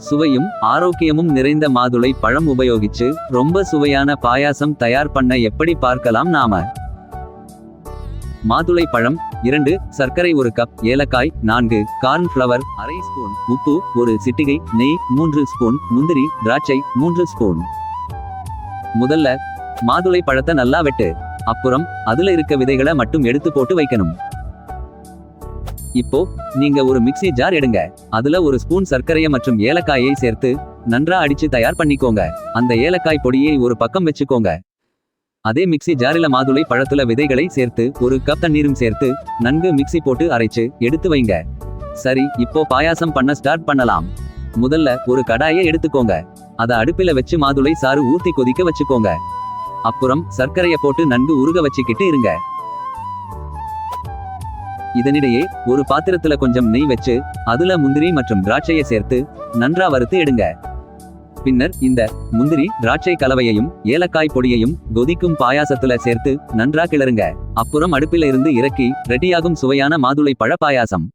சுவையும் ஆரோக்கியமும் நிறைந்த மாதுளை பழம் உபயோகிச்சு ரொம்ப சுவையான பாயாசம் தயார் பண்ண எப்படி பார்க்கலாம் நாம? மாதுளை பழம் இரண்டு சர்க்கரை ஒரு கப் ஏலக்காய் நான்கு கார்ன் ஃப்ளவர் அரை ஸ்பூன் உப்பு ஒரு சிட்டிகை நெய் மூன்று ஸ்பூன் முந்திரி திராட்சை மூன்று ஸ்பூன் முதல்ல மாதுளை பழத்தை நல்லா வெட்டு. அப்புறம் அதுல இருக்க விதைகளை மட்டும் எடுத்து போட்டு வைக்கணும். இப்போ நீங்க ஒரு மிக்ஸி ஜார் எடுங்க. அதுல ஒரு ஸ்பூன் சர்க்கரையை மற்றும் ஏலக்காயை சேர்த்து நன்றா அடிச்சு தயார் பண்ணிக்கோங்க. அந்த ஏலக்காய் பொடியை ஒரு பக்கம் வச்சுக்கோங்க. அதே மிக்ஸி ஜாரில மாதுளை பழத்துல விதைகளை சேர்த்து ஒரு கப் தண்ணீரும் சேர்த்து நன்கு மிக்ஸி போட்டு அரைச்சு எடுத்து வைங்க. சரி இப்போ பாயாசம் பண்ண ஸ்டார்ட் பண்ணலாம். முதல்ல ஒரு கடாயை எடுத்துக்கோங்க. அதை அடுப்பில வச்சு மாதுளை சாறு ஊத்தி கொதிக்க வச்சுக்கோங்க. அப்புறம் சர்க்கரையை போட்டு நன்கு உருக வச்சுக்கிட்டு இருங்க. இதனிடையே ஒரு பாத்திரத்துல கொஞ்சம் நெய் வச்சு அதுல முந்திரி மற்றும் திராட்சையை சேர்த்து நன்றா வறுத்து எடுங்க. பின்னர் இந்த முந்திரி திராட்சை கலவையையும் ஏலக்காய் பொடியையும் கொதிக்கும் பாயாசத்துல சேர்த்து நன்றா கிளறுங்க. அப்புறம் அடுப்பில இருந்து இறக்கி ரெடியாகும் சுவையான மாதுளை பழ பாயாசம்.